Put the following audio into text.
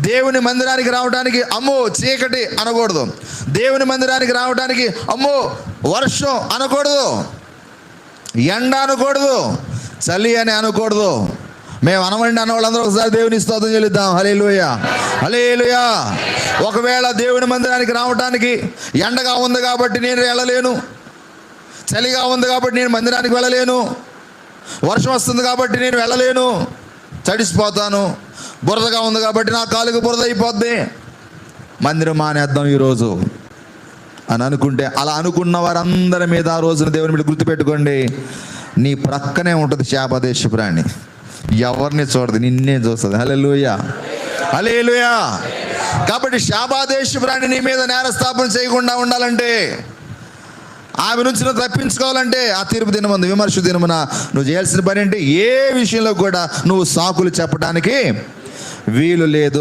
దేవుని మందిరానికి రావడానికి అమ్మో చీకటి అనకూడదు. దేవుని మందిరానికి రావడానికి అమ్మో వర్షం అనకూడదు. ఎండ అనకూడదు. చలి అని అనకూడదు. మేము అనవండి అన్న వాళ్ళందరూ ఒకసారి దేవుని స్తోత్రం చెల్లిద్దాం. హలే లోయ హలే ఒకవేళ దేవుని మందిరానికి రావడానికి ఎండగా ఉంది కాబట్టి నేను వెళ్ళలేను. చలిగా ఉంది కాబట్టి నేను మందిరానికి వెళ్ళలేను. వర్షం వస్తుంది కాబట్టి నేను వెళ్ళలేను. తడిసిపోతాను. బురదగా ఉంది కాబట్టి నా కాలుకి బురద అయిపోద్ది. మందిరం మానేద్దాం ఈరోజు. అని అనుకుంటే అలా అనుకున్న వారందరి మీద ఆ రోజున దేవుని మీద గుర్తుపెట్టుకోండి. నీ ప్రక్కనే ఉంటుంది శాపదేశ ప్రాణి. ఎవరిని చూడదు నిన్నే చూస్తుంది. హలే హలేలుయ కాబట్టి శాపాదేశ ప్రాణి నీ మీద నేరస్థాపన చేయకుండా ఉండాలంటే ఆమె నుంచి నువ్వు తప్పించుకోవాలంటే ఆ తీర్పు దినమందు విమర్శ దినమున నువ్వు చేయాల్సిన పని అంటే ఏ విషయంలో కూడా నువ్వు సాకులు చెప్పడానికి వీలు లేదు.